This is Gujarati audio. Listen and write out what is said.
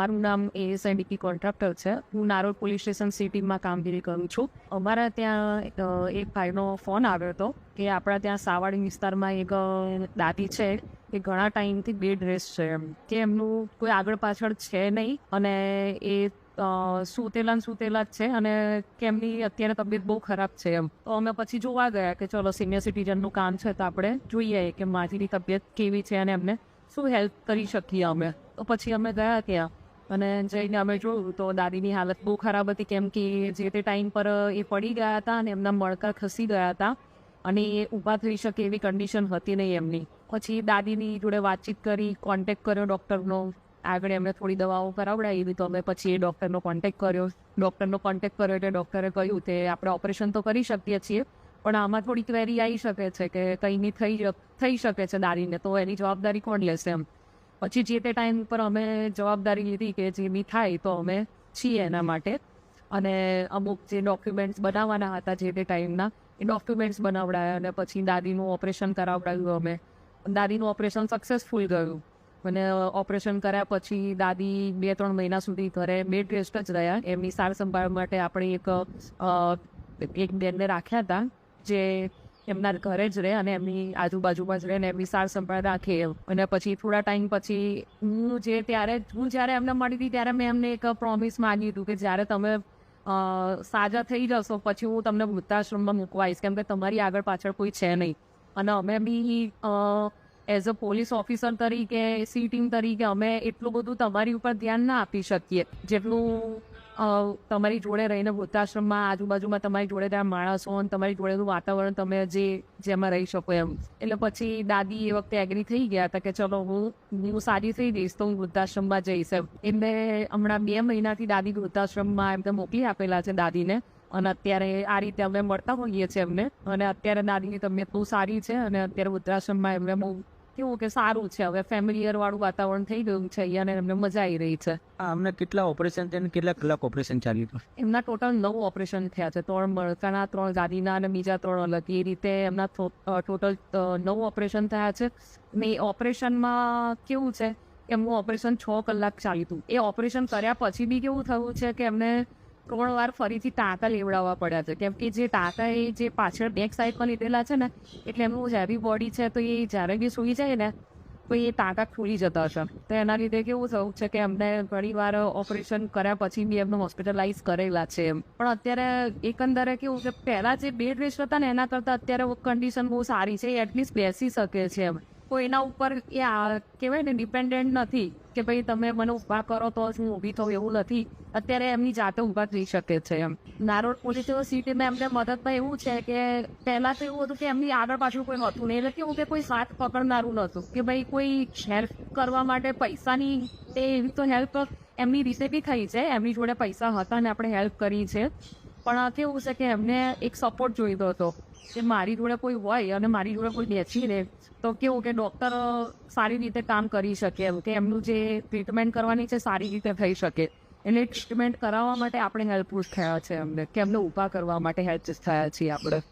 મારું નામ એએસઆઈડીપી કોન્ટ્રાક્ટર છે. હું નારોલ પોલીસ સ્ટેશન સિટીમાં કામગીરી કરું છું. અમારા ત્યાં એક ભાઈનો ફોન આવ્યો હતો કે આપણા ત્યાં સાવાડી વિસ્તારમાં એક દાદી છે એ ઘણા ટાઈમથી બેડ રેસ્ટ છે એમ. કે એમનું કોઈ આગળ પાછળ છે નહીં અને એ સૂતેલા ને સુતેલા જ છે અને કે એમની અત્યારે તબિયત બહુ ખરાબ છે એમ. તો અમે પછી જોવા ગયા કે ચલો સિનિયર સિટીઝનનું કામ છે તો આપણે જોઈએ કે માજીની તબિયત કેવી છે અને એમને શું હેલ્પ કરી શકીએ અમે. તો પછી અમે ગયા ત્યાં. અને જઈને અમે જોયું તો દાદીની હાલત બહુ ખરાબ હતી, કેમ કે જે તે ટાઈમ પર એ પડી ગયા હતા અને એમના મણકા ખસી ગયા હતા અને એ ઊભા થઈ શકે એવી કન્ડિશન હતી નહીં એમની. પછી દાદીની જોડે વાતચીત કરી કોન્ટેક્ટ કર્યો ડૉક્ટરનો આગળ એમને થોડી દવાઓ કરાવડાવી તો અમે પછી એ ડૉક્ટરનો કોન્ટેક્ટ કર્યો. ડૉક્ટરનો કોન્ટેક્ટ કર્યો એટલે ડૉક્ટરે કહ્યું કે આપણે ઓપરેશન તો કરી શકીએ છીએ, પણ આમાં થોડી ક્વેરી આવી શકે છે કે કંઈની થઈ થઈ શકે છે દાદીને, તો એની જવાબદારી કોણ લેશે એમ? પછી જે તે ટાઈમ પર અમે જવાબદારી લીધી કે જે બી થાય તો અમે છીએ એના માટે. અને અમુક જે ડોક્યુમેન્ટ્સ બનાવવાના હતા જે તે ટાઈમના, એ ડોક્યુમેન્ટ્સ બનાવડાયા અને પછી દાદીનું ઓપરેશન કરાવડાવ્યું અમે. દાદીનું ઓપરેશન સક્સેસફુલ ગયું. અને ઓપરેશન કર્યા પછી દાદી બે ત્રણ મહિના સુધી ઘરે બેડ રેસ્ટ જ રહ્યા. એમની સાર સંભાળ માટે આપણે એક એક બેનને રાખ્યા હતા, જે એમના ઘરે જ રહે અને એમની આજુબાજુમાં જ રહે અને એમની સાર સંભાળ રાખે. અને પછી થોડા ટાઈમ પછી હું જે ત્યારે હું જ્યારે એમને મળી હતી ત્યારે મેં એમને એક પ્રોમિસ માગ્યું હતું કે જ્યારે તમે સાજા થઈ જશો પછી હું તમને વૃદ્ધાશ્રમમાં મૂકવાઈશ કેમ કે તમારી આગળ પાછળ કોઈ છે નહીં. અને અમે be as a police officer તરીકે સી ટીમ તરીકે અમે એટલું બધું તમારી ઉપર ધ્યાન ના આપી શકીએ. જેટલું તમારી જોડે રહીને વૃદ્ધાશ્રમમાં આજુબાજુમાં તમારી જોડે ત્યાં માણસો અને તમારી જોડેનું વાતાવરણ તમે જે, જેમાં રહી શકો એમ. એટલે પછી દાદી એ વખતે એગ્રી થઈ ગયા હતા કે ચલો હું હું સારી થઈ જઈશ તો હું વૃદ્ધાશ્રમમાં જઈશ એમ. એમને હમણાં બે મહિનાથી દાદી વૃદ્ધાશ્રમમાં એમને મોકલી આપેલા છે દાદીને. અને અત્યારે આ રીતે અમે મળતા હોઈએ છીએ એમને. અને અત્યારે દાદીની તબિયત બહુ સારી છે અને અત્યારે વૃદ્ધાશ્રમમાં એમને બહુ કેવું કે સારું છે. હવે ફેમિલિયર વાળું વાતાવરણ થઈ ગયું છે. અને એમને મજા આવી રહી છે. આ અમને કેટલા ઓપરેશન છે કેટલા કલાક ઓપરેશન ચાલ્યું હતું? એમના ટોટલ નવ ઓપરેશન થયા છે. ત્રણ મણકાના ત્રણ ગાદીના અને બીજા ત્રણ અલગ. એ રીતે એમના ટોટલ નવ ઓપરેશન થયા છે. ને ઓપરેશનમાં કેવું છે? એમનું ઓપરેશન છ કલાક ચાલ્યું હતું. એ ઓપરેશન કર્યા પછી બી કેવું થયું છે કે એમને ત્રણ વાર ફરીથી ટાંકા લેવડાવવા પડ્યા છે. કેમ કે જે ટાંકા એ જે પાછળ બેક સાઈડ પર લીધેલા છે ને, એટલે એમનું હેવી બોડી છે, તો એ જ્યારે બી સૂઈ જાય ને, તો એ ટાંકા ખુલી જતા હશે તો એના લીધે કેવું થયું છે કે એમને ઘણી વાર ઓપરેશન કર્યા પછી બી એમને હોસ્પિટલાઇઝ કરેલા છે એમ. પણ અત્યારે એકંદરે કેવું છે, પહેલાં જે બેડ રેસ્ટ હતા ને, એના કરતાં અત્યારે કન્ડિશન બહુ સારી છે એટલીસ્ટ બેસી શકે છે એમ. કોઈના ઉપર એ કહેવાય ને ડિપેન્ડન્ટ નથી કે ભાઈ તમે મને ઊભા કરો તો જ હું ઊભી થઉં એવું નથી. અત્યારે એમની જાતે ઊભા થઈ શકે છે એમ. નારોડ પોલીસ સિટીમાં એમને મદદમાં એવું છે કે પહેલાં તો એવું હતું કે એમની આગળ પાછળ કોઈ હતું નહીં એટલે કેવું કે કોઈ સાથ પકડનારું નહોતું કે ભાઈ કોઈ હેલ્પ કરવા માટે પૈસાની તે એવી તો હેલ્પ એમની રીતે બી થઈ છે, એમની જોડે પૈસા હતા ને આપણે હેલ્પ કરી છે. પણ કેવું છે કે એમને એક સપોર્ટ જોઈતો હતો. કે મારી જોડે કોઈ હોય અને મારી જોડે કોઈ બેસી રહે, તો કેવું કે ડૉક્ટર સારી રીતે કામ કરી શકે એમ, કે એમનું જે ટ્રીટમેન્ટ કરવાની છે સારી રીતે થઈ શકે. એટલે ટ્રીટમેન્ટ કરાવવા માટે આપણે હેલ્પફુલ થયા છે એમને, કે એમને ઊભા કરવા માટે હેલ્પ થયા છીએ આપણે.